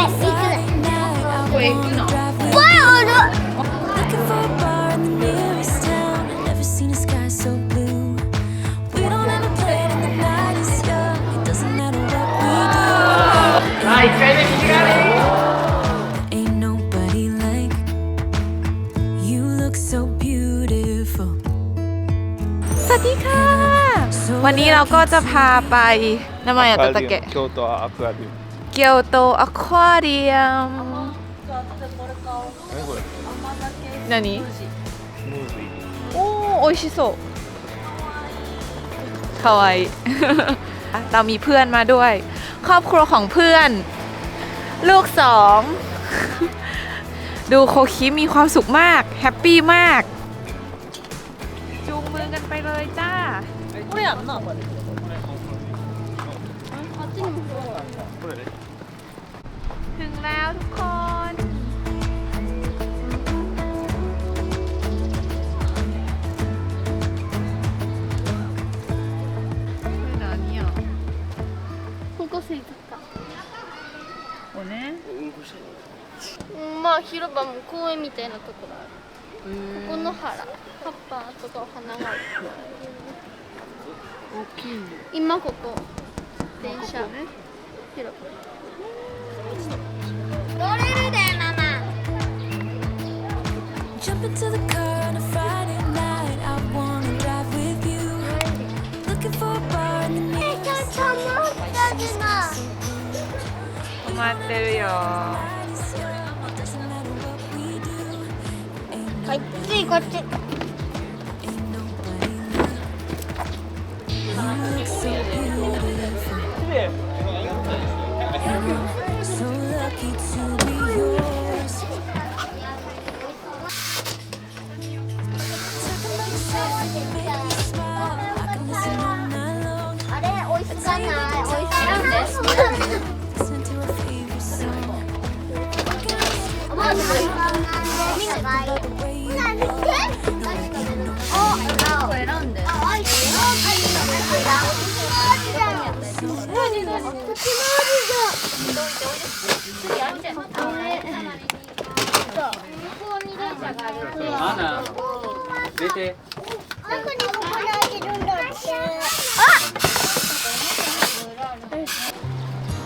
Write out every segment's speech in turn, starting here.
声少ない声行くの声おる Looking for a bar in the nearest town. Never seen a sky so blue. We don't have a plan and the night is young. It doesn't matter what we はい1回目右側で do. Ain't nobody like you. Look so beautiful. สวัสดีค่ะ วันนี้เราก็จะพาไปน้ำมันอะตะตะเกะ 京都アクアリウム เกียวโตอควาเรียม何これ何スムーズィおお美味しそうかเรามีเพื่อนมาด้วย ครอบครัวของเพื่อน ลูกสอง ดูโคคิมีความสุขมาก แฮปปี้มาก จูงมือกันไปเลยจ้าこれやんなこれทุกคน 何やここ水族館おねうんまあ広場も公園みたいなところあるここの原葉っぱとかお花がある大きい今ここ電車広場 Jump into the car on a Friday night. I wanna drive with you. Looking for a bar in the nearest 천천히 떠주마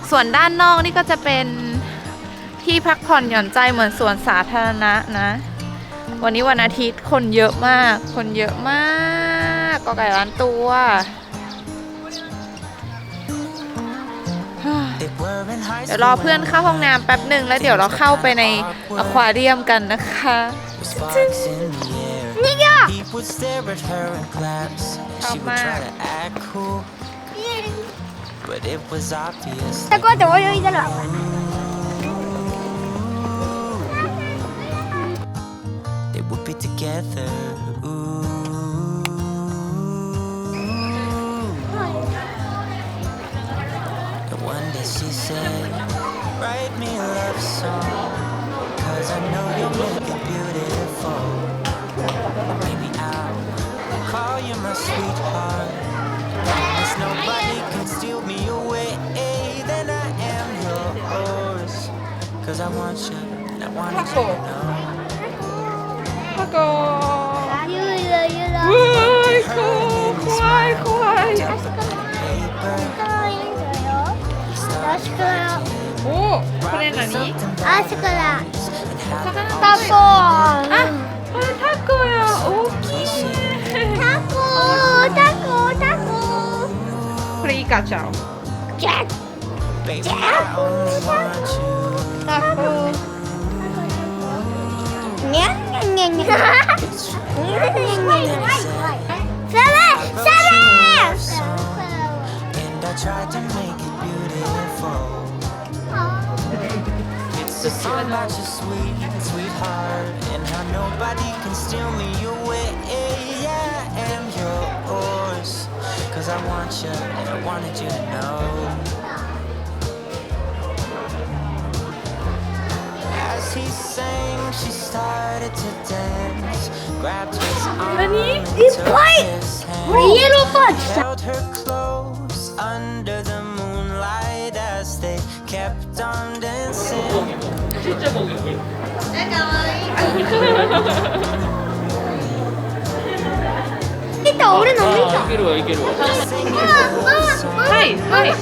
ส่วนด้านนอกนี่ก็จะเป็นที่พักผ่อนหย่อนใจเหมือนสวนสาธารณะนะ วันนี้วันอาทิตย์คนเยอะมาก คนเยอะมาก ก็ไก่ร้านตัว เดี๋ยวรอเพื่อนเข้าห้องน้ำแป๊บหนึ่งแล้วเดี๋ยวเราเข้าไปในอควาเรียมกันนะคะนี่ก็ชอบมากแต่ก็แต่ว่ายังจะหลับอะ she said, Write me a love song, cause I know you'll make it beautiful. Maybe I'll call you my sweetheart. Promise nobody can steal me away, then I am yours. Cause I want you, and I want you to know. Paco! You, you, you, 오! 프레나니? 아스콜라. 타코. 아, 어, 타코야. 오, 귀신. 타코, 타코, 타코. 그래, 이 가자. 잭. 타코, 타코. 타코. 냥냥냥냥. 냥냥냥냥. 사랑, 사랑. tried to make it beautiful so sweet. I'm not your sweet, sweetheart, and how nobody can steal me away. Yeah, I am yours, cause I want you, and I wanted you to know. As he sang, she started to dance, grabbed his arm, Honey, it's white! Yellow under the moonlight as they kept on dancing. ちっちゃい子え、いいた、俺のいけるわ、いけるわ。はい、はい。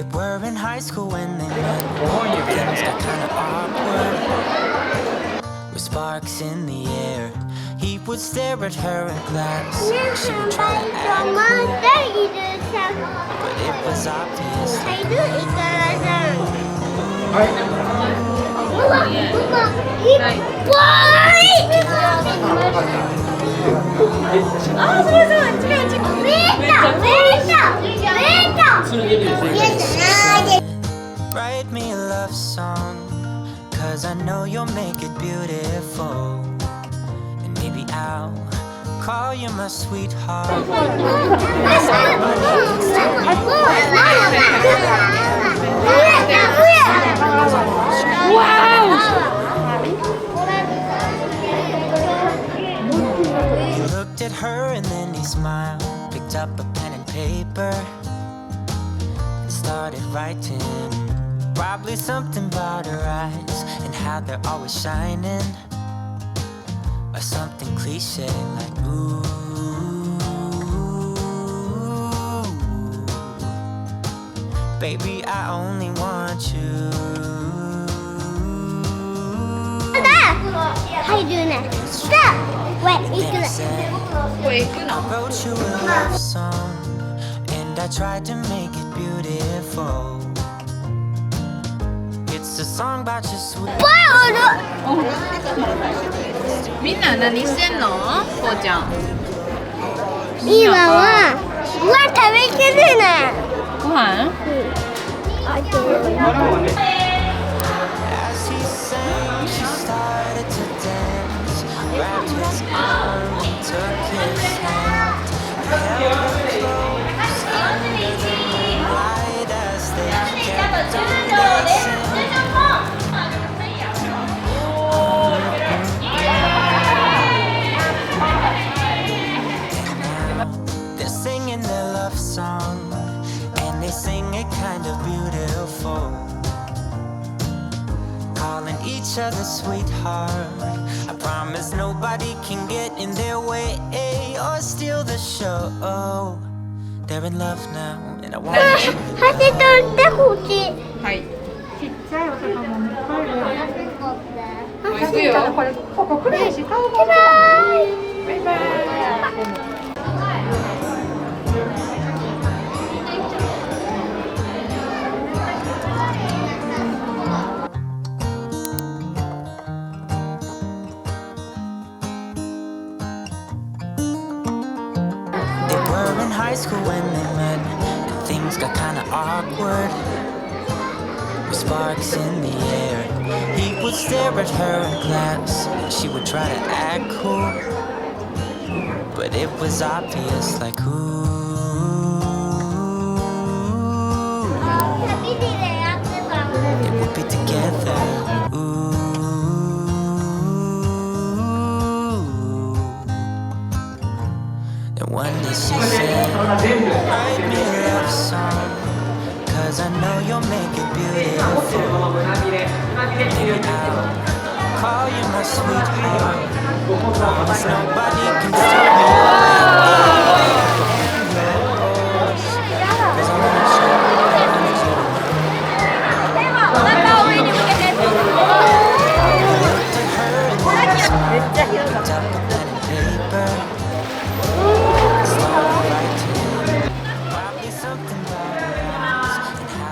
They were in high school when they met. Things got kind of awkward. With sparks in the air, he would stare at her in class. She would try to act cool, but it was obvious. that 아, Write me a love song, cause I know you'll make it beautiful. And maybe I'll call you my sweetheart. Wow! looked at her and then he smiled. Picked up a pen and paper and started writing. Probably something about her eyes and how they're always shining. Or something cliche like, ooh. Baby, I only want you. How you doing that? Stop! Wait, he's do that. 行く Then な he。said, これ行くの I wrote you a love song, and I tried to make it beautiful. It's a song about your sweet. みんな何してんのこうちゃん今は、うわ、食べきれない。ご飯 As he sang, she started to dance. Grabbed his arm, Took his hand, each other sweetheart. I promise nobody can get in their way or steal the show. They're in love now, and I want you. 箸取ってほしい。はい箸行くよバイバイ。 They When they met, and things got kinda awkward. With sparks in the air, he would stare at her in class, and she would try to act cool. But it was obvious, like, ooh. They would be together. Beautiful. Maybe I'll call you my sweetheart. Promise nobody can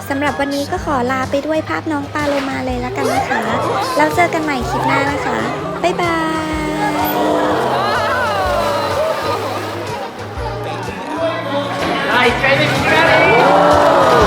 สำหรับวันนี้ก็ขอลาไปด้วยภาพน้องปลาโลมาเลยแล้วกันนะคะ แล้วเจอกันใหม่คลิปหน้านะคะ บ๊ายบาย はい、1回目右側で